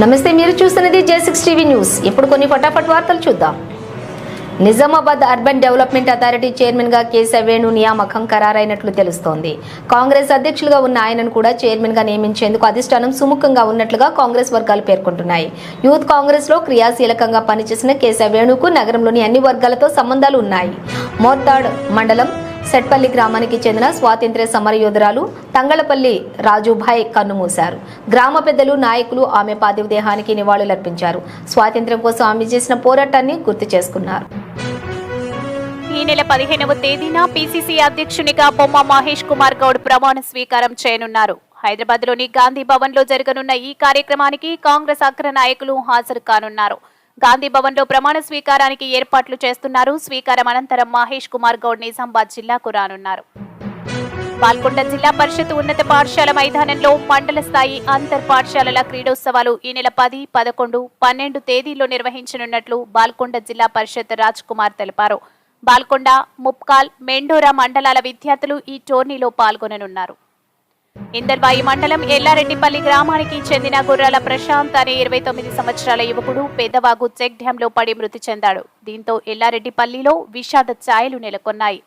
నమస్తే మీరు చూస్తున్నది జే సిక్స్ టీవీ న్యూస్. ఇప్పుడు కొన్ని ఫటాఫట్ వార్తలు చూద్దాం. నిజామాబాద్ అర్బన్ డెవలప్మెంట్ అథారిటీ చైర్మన్గా గా వేణు నియామకం ఖరారైనట్లు తెలుస్తోంది. కాంగ్రెస్ అధ్యక్షులుగా ఉన్న ఆయనను కూడా చైర్మన్గా నియమించేందుకు అధిష్టానం సుముఖంగా ఉన్నట్లుగా కాంగ్రెస్ వర్గాలు పేర్కొంటున్నాయి. యూత్ కాంగ్రెస్లో క్రియాశీలకంగా పనిచేసిన కేశవ వేణుకు నగరంలోని అన్ని వర్గాలతో సంబంధాలు ఉన్నాయి. మోర్తాడ్ మండలం సెట్పల్లి గ్రామానికి చెందిన స్వాతంత్ర్య సమరయోధురాలు తంగళపల్లి రాజుభాయ్ కన్నుమూశారు. గ్రామ పెద్దలు నాయకులు ఆమె పార్థివ దేహానికి నివాళులర్పించారు. స్వాతంత్ర్యం కోసం ఆమె చేసిన పోరాటాన్ని గుర్తు చేసుకున్నారు. ఈ నెల పదిహేనవ తేదీన పిసిసి అధ్యక్షునిగా బొమ్మ మహేష్ కుమార్ గౌడ్ ప్రమాణ స్వీకారం చేయనున్నారు. హైదరాబాద్లోని గాంధీ భవన్లో జరగనున్న ఈ కార్యక్రమానికి కాంగ్రెస్ అగ్ర నాయకులు హాజరు కానున్నారు. గాంధీ భవన్లో ప్రమాణ స్వీకారానికి ఏర్పాట్లు చేస్తున్నారు. స్వీకారం అనంతరం మహేష్ కుమార్ గౌడ్ నిజామాబాద్ జిల్లాకు రానున్నారు. బాల్కొండ జిల్లా పరిషత్ ఉన్నత పాఠశాల మైదానంలో మండల స్థాయి అంతర్ పాఠశాలల క్రీడోత్సవాలు ఈ నెల పది పదకొండు పన్నెండు తేదీల్లో నిర్వహించనున్నట్లు బాల్కొండ జిల్లా పరిషత్ రాజ్ కుమార్ తెలిపారు. బాల్కొండ ముప్కాల్ మెండోరా మండలాల విద్యార్థులు ఈ టోర్నీలో పాల్గొననున్నారు. ఇందర్బాయి మండలం ఎల్లారెడ్డిపల్లి గ్రామానికి చెందిన గుర్రాల ప్రశాంత్ అనే ఇరవై తొమ్మిది సంవత్సరాల యువకుడు పెద్దవాగు చెక్ డ్యాంలో పడి మృతి చెందాడు. దీంతో ఎల్లారెడ్డిపల్లిలో విషాద ఛాయలు నెలకొన్నాయి.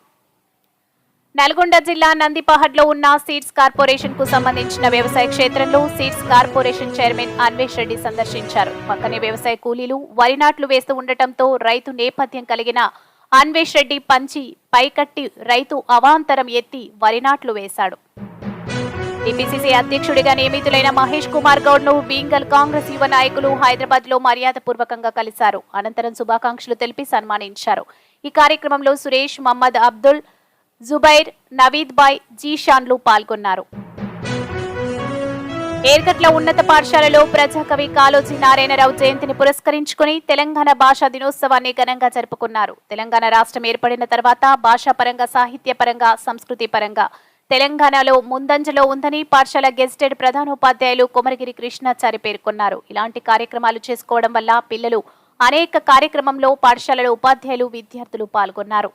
నల్గొండ జిల్లా నందిపహడ్లో ఉన్న సీడ్స్ కార్పొరేషన్కు సంబంధించిన వ్యవసాయ క్షేత్రంలో seeds corporation chairman Anvesh Reddy సందర్శించారు. పక్కనే వ్యవసాయ కూలీలు వరి నాట్లు వేస్తూ ఉండటంతో రైతు నేపథ్యం కలిగిన అన్వేష్ రెడ్డి పంచి పైకట్టి రైతు అవాంతరం ఎత్తి వరి నాట్లు వేశాడు. టీపీసీసీ అధ్యక్షుడిగా నియమితులైన మహేష్ కుమార్ గౌడ్ను బీంగల్ కాంగ్రెస్ యువ నాయకులు హైదరాబాద్లో మర్యాదపూర్వకంగా కలిశారు. అనంతరం శుభాకాంక్షలు తెలిపి సన్మానించారు. ఈ కార్యక్రమంలో సురేష్ మహమ్మద్ అబ్దుల్ జుబైర్ నవీద్ బాయ్ జీషాన్లు పాల్గొన్నారు. ఏర్గట్ల ఉన్నత పాఠశాలలో ప్రజాకవి కాలోజీ నారాయణరావు జయంతిని పురస్కరించుకుని తెలంగాణ భాషా దినోత్సవాన్ని ఘనంగా జరుపుకున్నారు. తెలంగాణ రాష్ట్రం ఏర్పడిన తర్వాత భాషాపరంగా సాహిత్యపరంగా సంస్కృతి పరంగా తెలంగాణలో ముందంజలో ఉందని పాఠశాల గెజిటెడ్ ప్రధానోపాధ్యాయులు కొమరగిరి కృష్ణాచారి పేర్కొన్నారు. ఇలాంటి కార్యక్రమాలు చేసుకోవడం వల్ల పిల్లలు అనేక కార్యక్రమంలో పాఠశాలలో ఉపాధ్యాయులు విద్యార్థులు పాల్గొన్నారు.